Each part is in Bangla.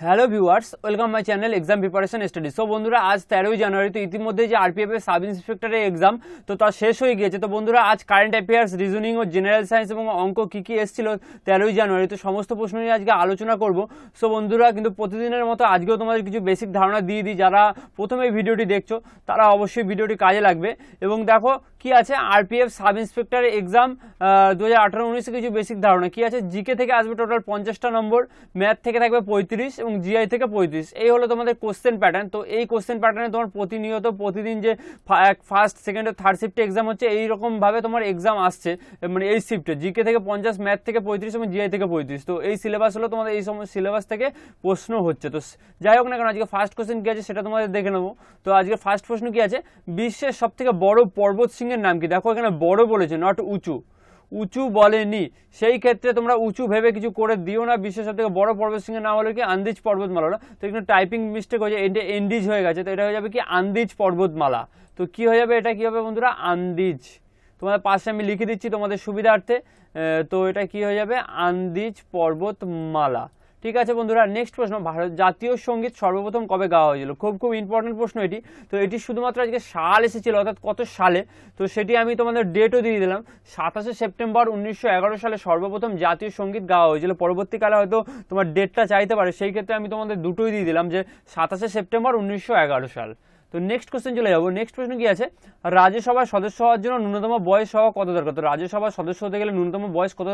Hello viewers welcome my channel exam preparation study so বন্ধুরা, আজ তেরোই জানুয়ারি, তো ইতিমধ্যে যে আরপিএফ এর সাব ইন্সপেক্টরের এক্সাম তো তা শেষ হয়ে গিয়েছে। তো বন্ধুরা, আজ কারেন্ট অ্যাফেয়ার্স রিজনিং ও জেনারেল সায়েন্স এবং অঙ্ক কী কী এসেছিল তেরোই জানুয়ারি, তো সমস্ত প্রশ্ন নিয়ে আজকে আলোচনা করব। সো বন্ধুরা, কিন্তু প্রতিদিনের মতো আজকেও তোমাদের কিছু বেসিক ধারণা দিয়ে দিই। যারা প্রথমে ভিডিওটি দেখছ, তারা অবশ্যই ভিডিওটি কাজে লাগবে। এবং দেখো, কি আছে? আরপিএফ সাব ইন্সপেক্টর এক্সাম দু হাজার আঠারো উনিশে কিছু বেসিক ধারণা। কি আছে? জিকে থেকে আসবে টোটাল পঞ্চাশটা নম্বর ম্যাথ থেকে থাকবে পঁয়ত্রিশ এবং জিআই থেকে পঁয়ত্রিশ এই হলো তোমাদের কোশ্চেন প্যাটার্ন তো এই কোশ্চেন প্যাটার্নে তোমার প্রতিনিয়ত প্রতিদিন যে ফার্স্ট সেকেন্ড থার্ড শিফটে এক্সাম হচ্ছে, এইরকমভাবে তোমার এক্সাম আসছে। মানে এই শিফটে জিকে থেকে পঞ্চাশ ম্যাথ থেকে পঁয়ত্রিশ এবং জিআই থেকে পঁয়ত্রিশ। তো এই সিলেবাস হলো তোমাদের এই সময় সিলেবাস থেকে প্রশ্ন হচ্ছে। তো যাই হোক না কেন, আজকে ফার্স্ট কোশ্চেন কী আছে সেটা তোমাদের দেখে নেব। তো আজকে ফার্স্ট প্রশ্ন কী আছে? বিশ্বের সব থেকে বড় পর্বত সিংহের নাম কি? দেখো এখানে বড় বলেছে নট উঁচু। উঁচু বলেনি। সেই ক্ষেত্রে তোমরা উঁচু ভেবে কিছু করে দিও না। বিশ্বের সব থেকে বড় পর্বত সিংহের নাম হলো কি? আন্দিজ পর্বতমালা। না তো এখানে টাইপিং মিস্টেক হয়েছে এটা এন্ডিজ হয়ে গেছে। তো এটা হয়ে যাবে কি? আন্দিজ পর্বতমালা। তো কি হয়ে যাবে? এটা কি হবে বন্ধুরা? আন্দিজ। তোমাদের পাশে আমি লিখে দিচ্ছি তোমাদের সুবিধার্থে। তো এটা কি হয়ে যাবে? আন্দিজ পর্বতমালা। ঠিক আছে বন্ধুরা নেক্সট প্রশ্ন, ভারত জাতীয় সংগীত সর্বপ্রথম কবে গাওয়া হয়েছিল? খুব খুব ইম্পর্টেন্ট প্রশ্ন এটি। তো এটি শুধুমাত্র আজকে সাল এসেছিল, অর্থাৎ কত সালে? তো সেটি আমি তোমাদের ডেটও দিয়ে দিলাম। সাতাশে সেপ্টেম্বর উনিশশো এগারো সালে সর্বপ্রথম জাতীয় সংগীত গাওয়া হয়েছিল। পরবর্তীকালে হয়তো তোমার ডেটটা চাইতে পারে। সেই ক্ষেত্রে আমি তোমাদের দুটোই দিয়ে দিলাম যে সাতাশে সেপ্টেম্বর উনিশশো এগারো সাল। তো নেক্সট কোশ্চেন চলে যাব। নেক্সট প্রশ্ন কি আছে? রাজ্যসভার সদস্য হওয়ার জন্য ন্যূনতম বয়স হওয়া কত দরকার? তো রাজ্যসভার সদস্য হতে গেলে ন্যূনতম বয়স কত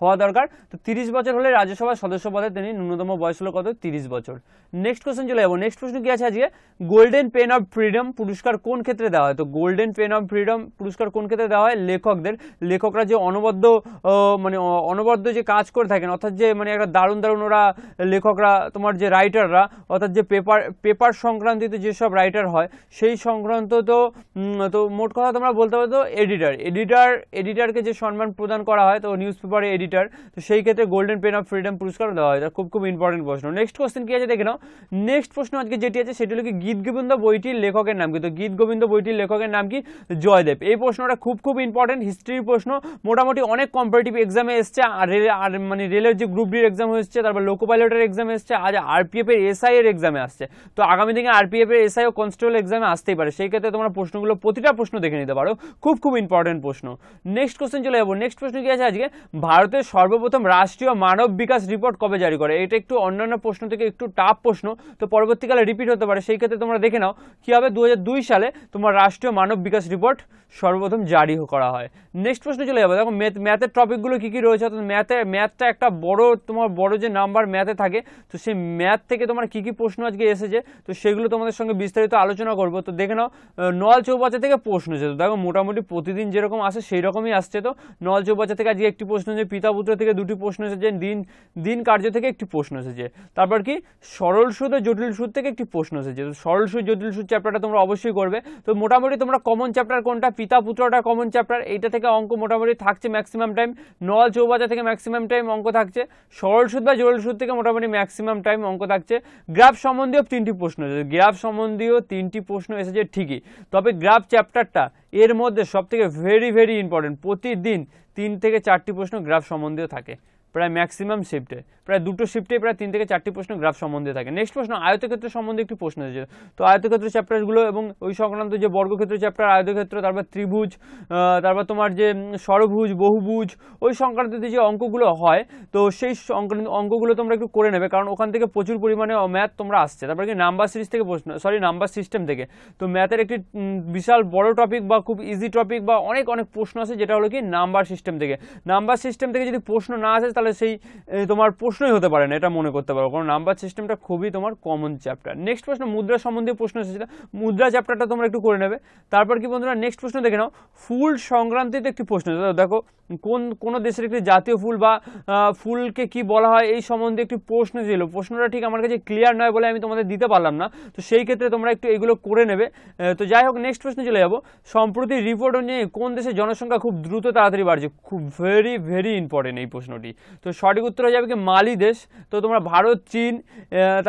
হওয়া দরকার? তো তিরিশ বছর হলে রাজ্যসভার সদস্য পদে তিনি ন্যূনতম বয়স হলো কত? তিরিশ বছর। নেক্সট কোশ্চেন চলে যাব। নেক্সট প্রশ্ন কি আছে আজকে? গোল্ডেন পেন অফ ফ্রিডম পুরস্কার কোন ক্ষেত্রে দেওয়া হয়? তো গোল্ডেন পেন অফ ফ্রিডম পুরস্কার কোন ক্ষেত্রে দেওয়া হয়? লেখকদের। লেখকরা যে অনবদ্য মানে অনবদ্য যে কাজ করে থাকেন, অর্থাৎ যে মানে একটা দারুণ দারুণ ওরা লেখকরা, তোমার যে রাইটাররা অর্থাৎ যে পেপার পেপার সংক্রান্তিত যেসব রাইটার হয়, সেই সংক্রান্ত তো তো মোট কথা তোমরা বলতে পারো তো এডিটার এডিটার এডিটারকে যে সম্মান প্রদান করা হয়, তো নিউজ পেপারে এডিটার তো সেই ক্ষেত্রে গোল্ডেন পেন অফ ফ্রিডম পুরস্কার দেওয়া হয়। খুব খুব ইম্পর্টেন্ট প্রশ্ন। নেক্সট কোশ্চেন কি আছে দেখে নাও। নেক্সট প্রশ্ন আজকে যেটি আছে, সেটি হলো কি গীত গোবিন্দ বইটির লেখকের নাম কি? তো গীত গোবিন্দ বইটির লেখকের নাম কি? জয়দেব। এই প্রশ্নটা খুব খুব ইম্পর্টেন্ট হিস্ট্রির প্রশ্ন। মোটামুটি অনেক কম্পারেটিভ এক্সামে এসছে, আর আর মানে রেলের যে গ্রুপ ডির এক্সাম হচ্ছে তারপর লোকো পাইলটের এক্সাম এসছে, আজ আরপিএফ এর এসআই এর এক্সামে আসছে। তো আগামী দিনে আরপিএফ এর এসআই ও কনস্টেবল এক্সামে আসতেই পারে। সেই ক্ষেত্রে তোমরা প্রশ্নগুলো প্রতিটা প্রশ্ন দেখে নিতে পারো। খুব খুব ইম্পর্টেন্ট প্রশ্ন। নেক্সট কোশ্চেন চলে যাব। নেক্সট প্রশ্ন কি আছে আজকে? ভারতের সর্বপ্রথম রাষ্ট্রীয় মানব বিকাশ রিপোর্ট কবে জারি করে? এটা একটু অন্যান্য প্রশ্ন থেকে একটু টাফ প্রশ্ন। তো পরবর্তীকালে রিপিট হতে পারে। সেই ক্ষেত্রে তোমরা দেখে নাও কি হবে। দু সালে তোমার রাষ্ট্রীয় মানব বিকাশ রিপোর্ট সর্বপ্রথম জারি করা হয়। নেক্সট প্রশ্ন চলে যাব। দেখো ম্যাথ ম্যাথের টপিকগুলো কী কী রয়েছে? অর্থাৎ ম্যাথে ম্যাথটা একটা বড়, তোমার বড় যে নাম্বার ম্যাথে থাকে, তো সেই ম্যাথ থেকে তোমার কী কী প্রশ্ন আজকে এসেছে? তো সেগুলো তোমাদের সঙ্গে বিস্তারিত আলোচনা করব। তো দেখে নাও নল চৌবাচ্চা থেকে প্রশ্ন এসেছে তো দেখো, মোটামুটি প্রতিদিন যেরকম আসে সেই রকমই আসছে তো। নল চৌবাচ্চা থেকে আজকে একটি প্রশ্ন এসেছে পিতা পুত্র থেকে দুটি প্রশ্ন এসেছে দিন দিন কার্য থেকে একটি প্রশ্ন এসেছে। তারপর কি, সরল সুদ ও জটিল সুদ থেকে একটি প্রশ্ন এসেছে। তো সরল সুদ, জটিল সুদ চ্যাপ্টারটা তোমরা অবশ্যই করবে। তো মোটামুটি তোমরা কমন চ্যাপ্টার কোনটা পিতা পুত্রটা কমন চ্যাপ্টার এইটা থেকে অঙ্ক মোটামুটি থাকছে ম্যাক্সিমাম টাইম নল চৌবাচ্চা থেকে ম্যাক্সিমাম টাইম অঙ্ক থাকছে। সরল সুদ বা জটিল সুদ থেকে মোটামুটি ম্যাক্সিমাম টাইম অঙ্ক থাকছে। গ্রাফ সম্বন্ধীয় তিনটি প্রশ্ন এসেছে। গ্রাফ সম্বন্ধীয় তিনটি প্রশ্ন এসেছে ঠিকই। তবে গ্রাফ চ্যাপ্টারটা এর মধ্যে সব থেকে ভেরি ভেরি ইম্পর্টেন্ট প্রতিদিন তিন থেকে চারটি প্রশ্ন গ্রাফ সম্বন্ধীয় থাকে। প্রায় ম্যাক্সিমাম শিফটে প্রায় দুটো শিফটে প্রায় তিন থেকে চারটি প্রশ্ন গ্রাফ সম্বন্ধে থাকে। নেক্সট প্রশ্ন, আয়তক্ষেত্র সম্বন্ধে একটি প্রশ্ন এসেছে তো আয়তক্ষেত্র চ্যাপ্টারগুলো এবং ওই সংক্রান্ত যে বর্গক্ষেত্র চ্যাপ্টার আয়তক্ষেত্র, তারপর ত্রিভুজ তারপর তোমার যে সরভুজ বহুভুজ, ওই সংক্রান্ত যে অঙ্কগুলো হয়, তো সেই অঙ্কগুলো তোমরা একটু করে নেবে, কারণ ওখান থেকে প্রচুর পরিমাণে ম্যাথ তোমরা আসছে। তারপরে কি নাম্বার সিরিজ থেকে প্রশ্ন সরি নাম্বার সিস্টেম থেকে। তো ম্যাথের একটি বিশাল বড় টপিক বা খুব ইজি টপিক বা অনেক অনেক প্রশ্ন আছে, যেটা হলো কি নাম্বার সিস্টেম থেকে। নাম্বার সিস্টেম থেকে যদি প্রশ্ন না আসে, তাহলে সেই তোমার প্রশ্নই হতে পারে না, এটা মনে করতে পারো। কারণ নাম্বার সিস্টেমটা খুবই তোমার কমন চ্যাপ্টার নেক্সট প্রশ্ন, মুদ্রা সম্বন্ধীয় প্রশ্ন এসেছিল মুদ্রা চ্যাপ্টারটা তোমরা একটু করে নেবে। তারপর কি বন্ধুরা নেক্সট প্রশ্ন দেখে নাও। ফুল সংক্রান্তিতে একটি প্রশ্ন দেখো, কোন কোন দেশের একটি জাতীয় ফুল বা ফুলকে কি বলা হয়, এই সম্বন্ধে একটি প্রশ্ন ছিল। প্রশ্নটা ঠিক আমার কাছে ক্লিয়ার নয় বলে আমি তোমাদের দিতে পারলাম না। তো সেই ক্ষেত্রে তোমরা একটু এগুলো করে নেবে। তো যাই হোক নেক্সট প্রশ্নে চলে যাব। সম্প্রতি রিপোর্ট অনুযায়ী কোন দেশের জনসংখ্যা খুব দ্রুত তাড়াতাড়ি বাড়ছে? খুব ভেরি ভেরি ইম্পর্টেন্ট এই প্রশ্নটি। তো সঠিক উত্তর হয়ে যাবে কি মালি দেশ। তো তোমরা ভারত, চীন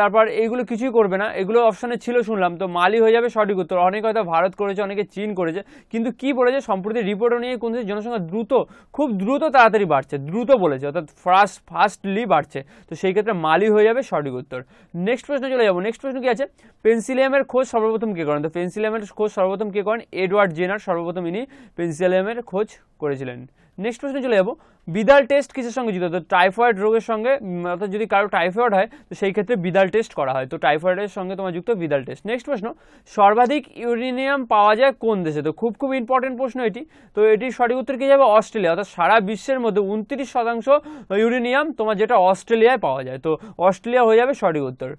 তারপর এইগুলো কিছুই করবে না। এগুলো অপশানে ছিল শুনলাম। তো মালি হয়ে যাবে সঠিক উত্তর। অনেকে হয়তো ভারত করেছে, অনেকে চীন করেছে। কিন্তু কি বলেছে? সম্প্রতি রিপোর্ট অনুযায়ী কোন জনসংখ্যা দ্রুত, খুব দ্রুত তাড়াতাড়ি বাড়ছে। দ্রুত বলেছে, অর্থাৎ ফার্স্ট ফাস্টলি বাড়ছে। তো সেই ক্ষেত্রে মালি হয়ে যাবে সঠিক উত্তর। নেক্সট প্রশ্ন চলে যাব। নেক্সট প্রশ্ন কি আছে? পেন্সিলিয়ামের খোঁজ সর্বপ্রথম কে করেন? তো পেন্সিলিয়ামের খোঁজ সর্বপ্রথম কে করেন? এডওয়ার্ড জেনার সর্বপ্রথম ইনি পেন্সিলিয়ামের খোঁজ করেছিলেন। নেক্সট প্রশ্ন চলে যাব। বিদাল টেস্ট কিসের সঙ্গে যুক্ত তো টাইফয়েড রোগের সঙ্গে অর্থাৎ যদি কারও টাইফয়েড হয়, তো সেই ক্ষেত্রে বিদাল টেস্ট করা হয়। তো টাইফয়েডের সঙ্গে তোমার যুক্ত বিদাল টেস্ট নেক্সট প্রশ্ন, সর্বাধিক ইউরেনিয়াম পাওয়া যায় কোন দেশে? তো খুব খুব ইম্পর্টেন্ট প্রশ্ন এটি। তো এটির সঠিক উত্তর কি যাবে? অস্ট্রেলিয়া। অর্থাৎ সারা বিশ্বের মধ্যে উনত্রিশ শতাংশ ইউরেনিয়াম তোমার যেটা অস্ট্রেলিয়ায় পাওয়া যায়। তো অস্ট্রেলিয়া হয়ে যাবে সঠিক উত্তর।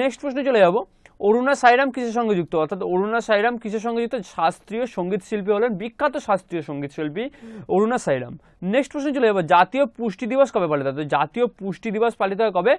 নেক্সট প্রশ্নে চলে যাব। অরুণা সাইরাম কিসের সঙ্গে যুক্ত? অর্থাৎ অরুণা সাইরাম কিসের সঙ্গে যুক্ত? শাস্ত্রীয় সংগীত শিল্পী হলেন বিখ্যাত শাস্ত্রীয় সংগীত শিল্পী অরুণা সাইরাম নেক্সট প্রশ্ন চলে যাব। জাতীয় পুষ্টি দিবস কবে পালিত হয়? জাতীয় পুষ্টি দিবস পালিত হয় কবে?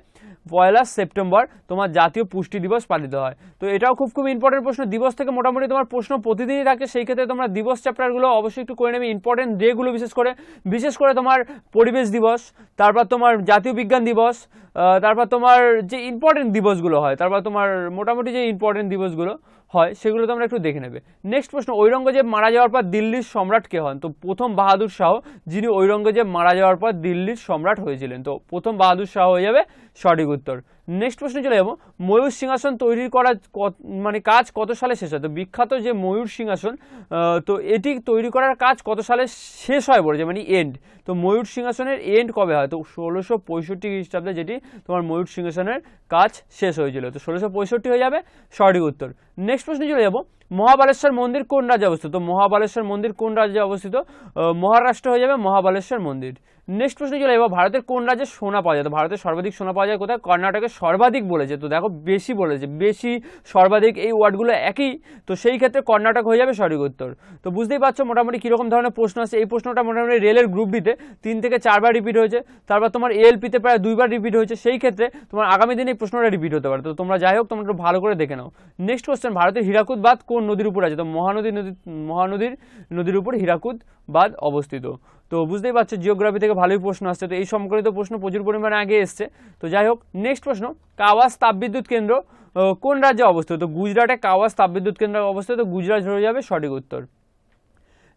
পয়লা সেপ্টেম্বর তোমার জাতীয় পুষ্টি দিবস পালিত হয়। তো এটাও খুব খুব ইম্পর্টেন্ট প্রশ্ন। দিবস থেকে মোটামুটি তোমার প্রশ্ন প্রতিদিনই থাকে। সেই ক্ষেত্রে তোমরা দিবস চ্যাপ্টারগুলো অবশ্যই একটু করে নেবে। ইম্পর্টেন্ট ডেগুলো বিশেষ করে। বিশেষ করে তোমার পরিবেশ দিবস, তারপর তোমার জাতীয় বিজ্ঞান দিবস তারপর তোমার যে ইম্পর্টেন্ট দিবসগুলো হয়, তারপর তোমার মোটামুটি যে ইম্পর্টেন্ট দিবসগুলো হয়, সেগুলো তোমরা একটু দেখে নেবে। নেক্সট প্রশ্ন, ঔরঙ্গজেব মারা যাওয়ার পর দিল্লির সম্রাট কে হন? তো প্রথম বাহাদুর শাহ, যিনি ঔরঙ্গজেব মারা যাওয়ার পর দিল্লির সম্রাট হয়েছিলেন। তো প্রথম বাহাদুর শাহ হয়ে যাবে সঠিক উত্তর। নেক্সট প্রশ্নে চলে যাব। ময়ূর সিংহাসন তৈরি করা মানে কাজ কত সালে শেষ হয়? তো বিখ্যাত যে ময়ূর সিংহাসন তো এটি তৈরি করার কাজ কত সালে শেষ হয় বলেছে মানে এন্ড তো ময়ূর সিংহাসনের এন্ড কবে হয়? তো ষোলোশো পঁয়ষট্টি খ্রিস্টাব্দে যেটি তোমার ময়ূর সিংহাসনের কাজ শেষ হয়েছিল। তো ষোলোশো পঁয়ষট্টি হয়ে যাবে সঠিক উত্তর। নেক্সট প্রশ্নে চলে যাব। মহাবালেশ্বর মন্দির কোন রাজ্যে অবস্থিত? মহাবালেশ্বর মন্দির কোন রাজ্যে অবস্থিত? মহারাষ্ট্র হয়ে যাবে মহাবালেশ্বর মন্দির। নেক্সট প্রশ্নে চলে যাব ভারতের কোন রাজ্যে সোনা পাওয়া যায়? তো ভারতের সর্বাধিক সোনা পাওয়া যায় কোথায়? কর্ণাটকে সর্বাধিক বলেছে। তো দেখো, বেশি বলেছে। বেশি, সর্বাধিক এই ওয়ার্ডগুলো একই। তো সেই ক্ষেত্রে কর্ণাটক হয়ে যাবে সঠিক উত্তর তো বুঝতেই পারছ, মোটামুটি কীরকম ধরনের প্রশ্ন আছে। এই প্রশ্নটা মোটামুটি রেলের গ্রুপ ডিতে তিন থেকে চারবার রিপিট হয়েছে। তারপর তোমার এলপিতে প্রায় দুইবার রিপিট হয়েছে। সেই ক্ষেত্রে তোমার আগামী দিনে এই প্রশ্নটা রিপিট হতে পারে। তো তোমরা যাই হোক, তোমরা একটু ভালো করে দেখে নাও। নেক্সট কোশ্চেন ভারতের হীরাকুদ বাঁধ কোন নদীর উপর আছে, তো মহানদী নদী, মহানদীর নদীর উপর হীরাকুদ বাঁধ অবস্থিত। তো বুঝতেই পারছ জিওগ্রাফি থেকে ভালোই প্রশ্ন আসছে, তো এই সম্পর্কিত প্রশ্ন প্রচুর পরিমাণে আগে এসছে। তো যাই হোক নেক্সট প্রশ্ন, কাওয়াস তাপবিদ্যুৎ কেন্দ্র কোন রাজ্যে অবস্থিত? তো গুজরাটে কাওয়াস তাপবিদ্যুৎ কেন্দ্র অবস্থিত, তো গুজরাট হয়ে যাবে সঠিক উত্তর।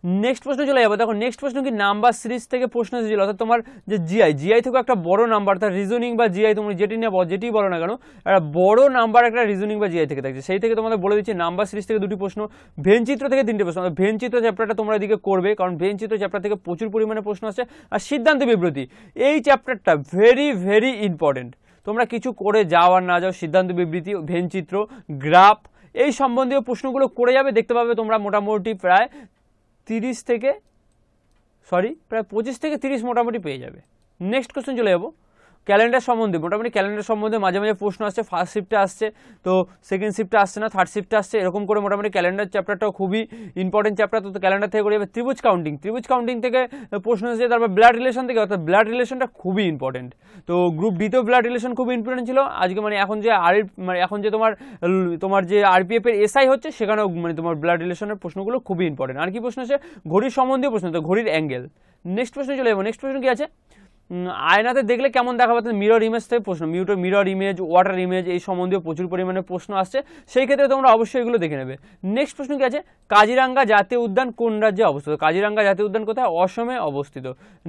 নেক্সট প্রশ্ন চলে যাব। দেখো নেক্সট প্রশ্ন কি? নাম্বার সিরিজ থেকে প্রশ্ন এসেছিল অর্থাৎ তোমার যে জিআই জিআই থেকে একটা বড় নাম্বার তার রিজনিং বা জিআই তুমি যেটি নিয়ে যেটি বলো না কেন, একটা বড় নাম্বার একটা রিজনিং বা জিআই থেকে থাকছে। সেই থেকে তোমাদের বলে দিচ্ছি নাম্বার সিরিজ থেকে দুটি প্রশ্ন ভেনচিত্র থেকে তিনটে প্রশ্ন। ভেনচিত্র চ্যাপ্টারটা তোমরা এদিকে করবে, কারণ ভেনচিত্র চ্যাপ্টার থেকে প্রচুর পরিমাণে প্রশ্ন আসছে। আর সিদ্ধান্ত বিবৃতি, এই চ্যাপ্টারটা ভেরি ভেরি ইম্পর্টেন্ট তোমরা কিছু করে যাও আর না যাও, সিদ্ধান্ত বিবৃতি ভেনচিত্র গ্রাফ এই সম্বন্ধীয় প্রশ্নগুলো করে যাবে, দেখতে পাবে তোমরা মোটামুটি প্রায় তিরিশ থেকে সরি প্রায় পঁচিশ থেকে তিরিশ মোটামুটি পেয়ে যাবে। নেক্সট কোশ্চেন চলে যাব। ক্যালেন্ডার সম্বন্ধে, মোটামুটি ক্যালেন্ডার সম্বন্ধে মাঝে মাঝে প্রশ্ন আসছে ফার্স্ট শিফটে আসছে, তো সেকেন্ড শিফটে আসছে না থার্ড শিফটে আসছে, এরকম করে মোটামুটি ক্যালেন্ডার চ্যাপ্টারটাও খুবই ইম্পর্টেন্ট চ্যাপ্টার তো ক্যালেন্ডার থেকে করে ত্রিভুজ কাউন্টিং ত্রিভুজ কাউন্টিং থেকে প্রশ্ন এসেছে তারপর ব্লাড রিলেশন থেকে, অর্থাৎ ব্লাড রিলেশনটা খুবই ইম্পর্টেন্ট তো গ্রুপ ডিতেও ব্লাড রিলেশন খুব ইম্পর্টেন্ট ছিল, আজকে মানে এখন যে আর মানে এখন যে তোমার তোমার যে আরপিএফ এর এসআই হচ্ছে, সেখানেও মানে তোমার ব্লাড রিলেশনের প্রশ্নগুলো খুবই ইম্পর্টেন্ট আর কি প্রশ্ন আছে ঘড়ির সম্বন্ধীয় প্রশ্ন, তো ঘড়ির অ্যাঙ্গেল নেক্সট প্রশ্ন চলে যাব নেক্সট প্রশ্ন কি আছে? আয়নাতে দেখলে কেমন দেখা পাচ্ছে মিরর ইমেজ থেকে প্রশ্ন মিউটো মিরর ইমেজ ওয়াটার ইমেজ এই সম্বন্ধীয় প্রচুর পরিমাণে প্রশ্ন আসছে। সেই ক্ষেত্রে তোমরা অবশ্যই এগুলো দেখে নেবে। নেক্সট প্রশ্ন কি আছে? কাজিরাঙ্গা জাতীয় উদ্যান কোন রাজ্যে অবস্থিত? কাজিরাঙ্গা জাতীয় উদ্যান কোথায়? অসমে অবস্থিত।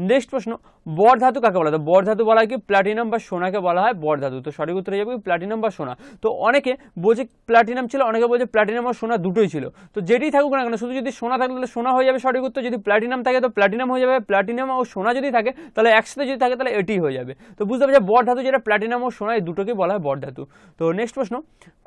নেক্সট প্রশ্ন, বর ধাতু কাকে বলা হয়? বর ধাতু বলা হয় কি? প্লাটিনাম বা সোনাকে বলা হয় বর ধাতু। তো সঠিক উত্তরে যাবে প্লাটিনাম বা সোনা। তো অনেকে বলছে প্ল্যাটিনাম ছিল, অনেকে বলছে প্ল্যাটিনাম আর সোনা দুটোই ছিল। তো যেটি থাকুক না কেন, শুধু যদি সোনা থাকলে তাহলে সোনা হয়ে যাবে সঠিক উত্তর। যদি প্লাটিনাম থাকে তো প্লাটিনাম হয়ে যাবে। প্লাটিনাম ও সোনা যদি থাকে, তাহলে একসাথে যদি থাকে তাহলে এটি হয়ে যাবে। তো বুঝতে পারছি বর ধাতু যেটা প্লাটিনাম ও সোনা এই দুটোকে বলা হয় বর ধাতু। তো নেক্সট প্রশ্ন,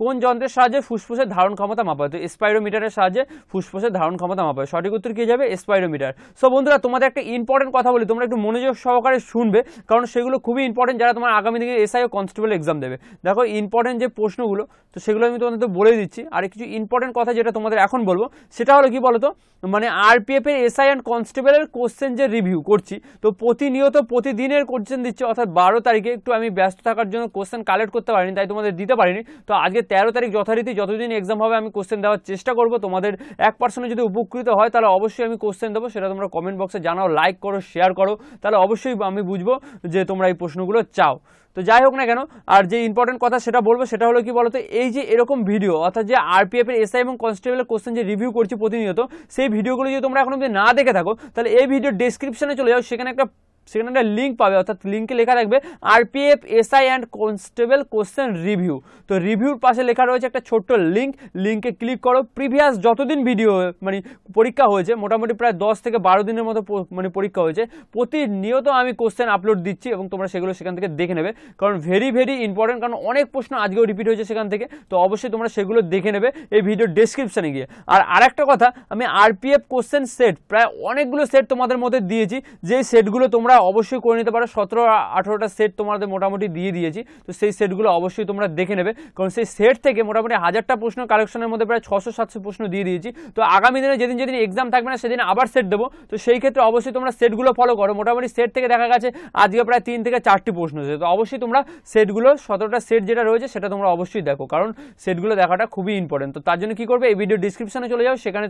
কোন যন্ত্রের সাহায্যে ফুসফুসের ধারণ ক্ষমতা মাপা হয়? তো স্পাইরোমিটারের সাহায্যে ফুসফুসের ধারণ ক্ষমতা মাপা হয়। সঠিক উত্তর কি যাবে? স্পাইরোমিটার সো বন্ধুরা, তোমাদের একটা ইম্পর্টেন্ট কথা বলি, তোমরা একটু মনোযোগ সহকারে শুনবে, কারণ সেগুলো খুবই ইম্পর্টেন্ট যারা তোমার আগামী দিনে এসআই ও কনস্টেবল এক্সাম দেবে। দেখো ইম্পর্টেন্ট যে প্রশ্নগুলো, তো সেগুলো আমি তোমাদের তো বলে দিচ্ছি। আর কিছু ইম্পর্টেন্ট কথা যেটা তোমাদের এখন বলব, সেটা হলো কি বলতো? মানে আরপিএফ এর এসআই অ্যান্ড কনস্টেবলের কোশ্চেন যে রিভিউ করছি, তো প্রতিনিয়ত প্রতি প্রতিদিনের কোশ্চেন দিচ্ছে, অর্থাৎ বারো তারিখে একটু আমি ব্যস্ত থাকার জন্য কোশ্চেন কালেক্ট করতে পারিনি, তাই তোমাদের দিতে পারিনি। তো আজকে তেরো তারিখ যথারীতি যতদিন এক্সাম হবে আমি কোশ্চেন দেওয়ার চেষ্টা করব। তোমাদের এক পার্সেন্ট যদি উপকৃত হয়, তাহলে অবশ্যই আমি কোশ্চেন দেবো, সেটা তোমরা কমেন্ট বক্সে জানাও লাইক করো শেয়ার করো, তাহলে অবশ্যই আমি বুঝব যে তোমরা এই প্রশ্নগুলো চাও। তো যাই হোক না কেন, আর যে ইম্পর্টেন্ট কথা সেটা বলব, সেটা হলো কি বলতো, এই যে এরকম ভিডিও অর্থাৎ যে আরপিএফ এর এসআই এবং কনস্টেবলের কোশ্চেন যে রিভিউ করছি প্রতিনিয়ত, সেই ভিডিওগুলো যদি তোমরা এখন অব্দি না দেখে থাকো, তাহলে এই ভিডিও ডেসক্রিপশনে চলে যাও, সেখানে একটা সেখানে একটা লিঙ্ক পাবে, অর্থাৎ লিঙ্কে লেখা থাকবে RPF SI and constable question review তো রিভিউর পাশে লেখা রয়েছে একটা ছোট্ট লিঙ্ক লিঙ্কে ক্লিক করো। প্রিভিয়াস যতদিন ভিডিও মানে পরীক্ষা হয়েছে, মোটামুটি প্রায় দশ থেকে বারো দিনের মতো মানে পরীক্ষা হয়েছে, প্রতিনিয়ত আমি কোশ্চেন আপলোড দিচ্ছি এবং তোমরা সেগুলো সেখান থেকে দেখে নেবে। কারণ ভেরি ভেরি ইম্পর্টেন্ট কারণ অনেক প্রশ্ন আজকেও রিপিট হয়েছে সেখান থেকে, তো অবশ্যই তোমরা সেগুলো দেখে নেবে এই ভিডিও ডেসক্রিপশনে গিয়ে। আর আরেকটা কথা, আমি আরপিএফ কোশ্চেন সেট প্রায় অনেকগুলো সেট তোমাদের মধ্যে দিয়েছি যে সেটগুলো তোমরা অবশ্যই করে নিতে পারো। সতেরো আঠেরোটা সেট তোমাদের মোটামুটি দিয়ে দিয়েছি। তো সেই সেটগুলো অবশ্যই তোমরা দেখে নেবে। কারণ সেই সেট থেকে মোটামুটি হাজারটা প্রশ্ন কালেকশনের মধ্যে প্রায় ছশো সাতশো প্রশ্ন দিয়ে দিয়েছি। তো আগামী দিনে যেদিন যেদিন এক্সাম থাকবে না, সেদিন আবার সেট দেবো। তো সেই ক্ষেত্রে অবশ্যই তোমরা সেটগুলো ফলো করো। মোটামুটি সেট থেকে দেখা গেছে, আজকে প্রায় তিন থেকে চারটি প্রশ্ন এসেছে তো অবশ্যই তোমরা সেটগুলো সতেরোটা সেট যেটা রয়েছে, সেটা তোমরা অবশ্যই দেখো। কারণ সেটগুলো দেখাটা খুবই ইম্পর্টেন্ট তো তার জন্য কি করবে? এই ভিডিও ডিসক্রিপশনে চলে যাও। সেখানে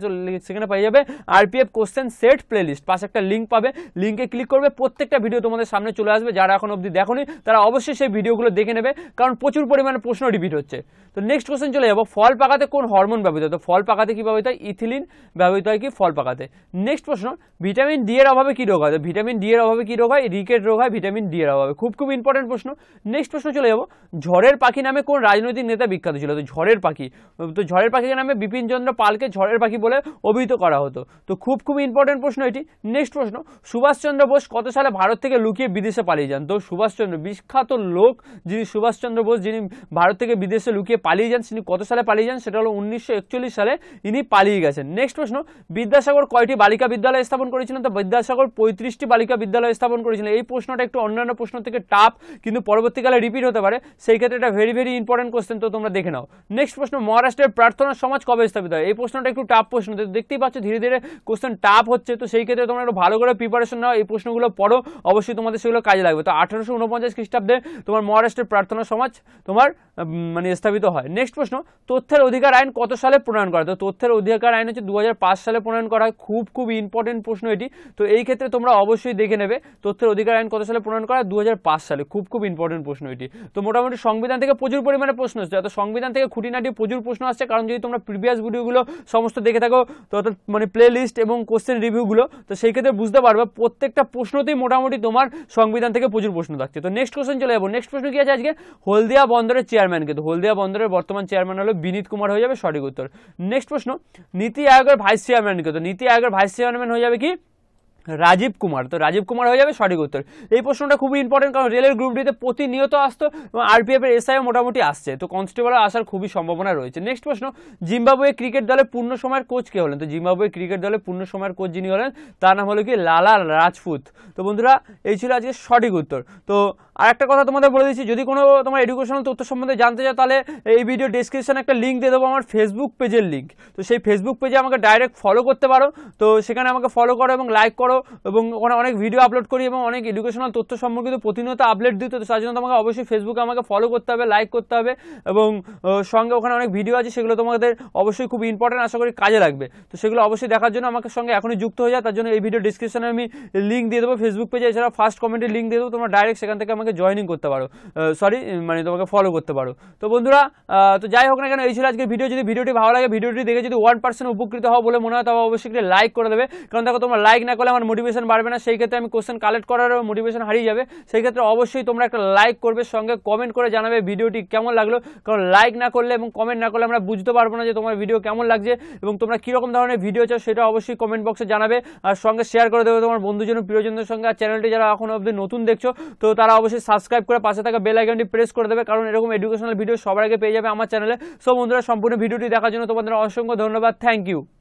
সেখানে পেয়ে যাবে আরপিএফ কোশ্চেন সেট প্লেলিস্ট পাশে একটা লিঙ্ক পাবে। লিঙ্কে ক্লিক করবে প্রত্যেকটা ভিডিও তোমাদের সামনে চলে আসবে, যারা এখন অবধি দেখোনি, তারা অবশ্যই সেই ভিডিওগুলো দেখে নেবে, কারণ প্রচুর পরিমাণে প্রশ্ন রিপিট হচ্ছে। তো নেক্সট কোশ্চেন চলে যাব, ফল পাকাতে কোন হরমোন ব্যবহৃত হয়? তো ফল পাকাতে কি ব্যবহৃত হয়? ইথিলিন ব্যবহৃত হয় কি? ফল পাকাতে। নেক্সট প্রশ্ন ভিটামিন ডি এর অভাবে কি রোগ হয়? তো ভিটামিন ডি এর অভাবে কী রোগ হয়? রিকেট রোগ হয় ভিটামিন ডি এর অভাবে। খুব খুব ইম্পর্টেন্ট প্রশ্ন। নেক্সট প্রশ্ন চলে যাব, ঝড়ের পাখি নামে কোন রাজনৈতিক নেতা বিখ্যাত ছিল? তো ঝড়ের পাখি। তো ঝড়ের পাখিকে নামে বিপিন চন্দ্র পালকে ঝড়ের পাখি বলে অভিহিত করা হতো। তো খুব খুব ইম্পর্টেন্ট প্রশ্ন এটি। নেক্সট প্রশ্ন, সুভাষচন্দ্র বোস কত সালে ভারত থেকে লুকিয়ে বিদেশে পালিয়ে যান। তো সুভাষচন্দ্র বিখ্যাত লোক যিনি সুভাষচন্দ্র বোস, যিনি ভারত থেকে বিদেশে লুকিয়ে পালিয়ে যান, তিনি কত সালে পালিয়ে যান? সেটা হলো উনিশশো একচল্লিশ সালে ইনি পালিয়ে গেছেন। নেক্সট প্রশ্ন, বিদ্যাসাগর কয়টি বালিকা বিদ্যালয় স্থাপন করেছিলেন? তো বিদ্যাসাগর পঁয়ত্রিশটি বালিকা বিদ্যালয় স্থাপন করেছিলেন। এই প্রশ্নটা একটু অন্যান্য প্রশ্ন থেকে টাফ কিন্তু পরবর্তীকালে রিপিট হতে পারে। সেই ক্ষেত্রে এটা ভেরি ভেরি ইম্পর্টেন্ট কোশ্চেন তো তোমরা দেখে নাও। নেক্সট প্রশ্ন, মহারাষ্ট্রের প্রার্থনা সমাজ কবে স্থাপিত হয়? এই প্রশ্নটা একটু টাফ প্রশ্ন। দেখতেই পাচ্ছ, ধীরে ধীরে কোশ্চেন টাফ হচ্ছে। তো সেই ক্ষেত্রে তোমরা একটু ভালো করে প্রিপারেশন নাও। এই প্রশ্নগুলো পড়ো, অবশ্যই তোমাদের সেগুলো কাজে লাগবে। তো আঠারোশো উনপঞ্চাশ খ্রিস্টাব্দে তোমার মহারাষ্ট্রের প্রার্থনা সমাজ তোমার মানে স্থাপিত হয়। নেক্সট প্রশ্ন, তথ্যের অধিকার আইন কত সালে প্রণয়ন করা তো তথ্যের অধিকার আইন হচ্ছে দু হাজার পাঁচ সালে প্রণয়ন করা হয়। খুব খুব ইম্পর্টেন্ট প্রশ্ন এটি। তো এই ক্ষেত্রে তোমরা অবশ্যই দেখে নেবে, তথ্যের অধিকার আইন কত সালে প্রণয়ন করা? দু সালে। খুব খুব ইম্পর্টেন্ট প্রশ্ন এটি। তো মোটামুটি সংবিধান থেকে প্রচুর পরিমাণে প্রশ্ন আসছে তো সংবিধান থেকে খুঁটিনাটি প্রচুর প্রশ্ন আসছে। কারণ যদি তোমরা প্রিভিয়াস ভিডিওগুলো সমস্ত দেখে থাকো, তো অর্থাৎ মানে প্লে লিস্ট এবং কোশ্চেন রিভিউগুলো তো সেই ক্ষেত্রে বুঝতে পারবে প্রত্যেকটা প্রশ্নতেই মোটামুটি তোমার সংবিধান থেকে প্রচুর প্রশ্ন থাকছে। তো নেক্সট কোশ্চেন চলে যাব। নেক্সট প্রশ্ন কি আছে আজকে? হলদিয়া বন্দরের চেয়ারম্যানকে তো হলদিয়া বন্দরের বর্তমান চেয়ারম্যান হলো বিনীত কুমার হয়ে যাবে সঠিক উত্তর। নেক্সট প্রশ্ন, নীতি আয়োগের ভাইস চেয়ারম্যানকে তো নীতি আয়োগের ভাইস চেয়ারম্যান হয়ে যাবে কি? রাজীব কুমার। তো রাজীব কুমার হয়ে যাবে সঠিক উত্তর। এই প্রশ্নটা খুবই ইম্পর্টেন্ট কারণ রেলের গ্রুপ ডিতে প্রতিনিয়ত আসতো এবং আরপিএফ এর এসআইও মোটামুটি আসছে। তো কনস্টেবল আসার খুবই সম্ভাবনা রয়েছে। নেক্সট প্রশ্ন, জিম্বাবুয়ে ক্রিকেট দলের পূর্ণ সময়ের কোচ কে হলেন? তো জিম্বাবুয়ে ক্রিকেট দলের পূর্ণ সময়ের কোচ যিনি হলেন, তার নাম হলো কি? লালা রাজপুত। তো বন্ধুরা, এই ছিল আজকে সঠিক উত্তর। তো আর একটা কথা তোমাদের বলে দিচ্ছি, যদি কোনো তোমার এডুকেশনাল তথ্য সম্বন্ধে জানতে চাও, তাহলে এই ভিডিও ডেসক্রিপশনে একটা লিঙ্ক দিয়ে দেবো আমার ফেসবুক পেজের লিঙ্ক তো সেই ফেসবুক পেজে আমাকে ডাইরেক্ট ফলো করতে পারো। তো সেখানে আমাকে ফলো করো এবং লাইক করো। এবং ওখানে অনেক ভিডিও আপলোড করি এবং অনেক এডুকেশনাল তথ্য সম্পর্কিত প্রতিনিয়ত আপডেট দিতে তো তার জন্য তোমাকে অবশ্যই ফেসবুকে আমাকে ফলো করতে হবে লাইক করতে হবে এবং সঙ্গে ওখানে অনেক ভিডিও আছে, সেগুলো তোমাদের অবশ্যই খুব ইম্পর্টেন্ট আশা করি কাজে লাগবে। তো সেগুলো অবশ্যই দেখার জন্য আমাকে সঙ্গে এখনই যুক্ত হয়ে যায় তার জন্য এই ভিডিও ডিসক্রিপশনে আমি লিঙ্ক দিয়ে দেবো ফেসবুক পেজে এছাড়া ফার্স্ট কমেন্টে লিঙ্ক দিয়ে দেবো, তোমরা ডাইরেক্ট সেখান থেকে আমাকে জয়েনিং করতে পারো। সরি মানে তোমাকে ফলো করতে পারো। তো বন্ধুরা তো যাই হোক না কেন, এই ছিল আজকের ভিডিও যদি ভিডিওটি ভালো লাগে ভিডিওটি দেখে যদি ওয়ান পার্সেন্ট উপকৃত হওয়া বলে মনে হয়, তবে অবশ্যই লাইক করে দেবে। কারণ দেখো, তোমরা লাইক না করলে আমার মোটিভেশন বাড়বে না, সেই ক্ষেত্রে আমি কোশ্চেন কালেক্ট করার মোটিভেশন হারিয়ে যাবে। সেই ক্ষেত্রে অবশ্যই তোমরা একটা লাইক করবে, সঙ্গে কমেন্ট করে জানাবে ভিডিওটি কেমন লাগল। কারণ লাইক না করলে এবং কমেন্ট না করলে আমরা বুঝতে পারব না যে তোমার ভিডিও কেমন লাগছে এবং তোমরা কীরকম ধরনের ভিডিও চাও সেটা অবশ্যই কমেন্ট বক্সে জানাবে। আর সঙ্গে শেয়ার করে দেবে তোমার বন্ধুজন প্রিয়জনদের সঙ্গে। আর চ্যানেলটি যারা এখন অবধি নতুন দেখছ, তো তারা অবশ্যই সাবস্ক্রাইব করে পাশে থাকা বেল আইকনটি প্রেস করে দেবে। কারণ এরকম এডুকেশনাল ভিডিও সবার আগে পেয়ে যাবে আমার চ্যানেলে সো বন্ধুরা, সম্পূর্ণ ভিডিওটি দেখার জন্য তোমাদের অসংখ্য ধন্যবাদ। Thank you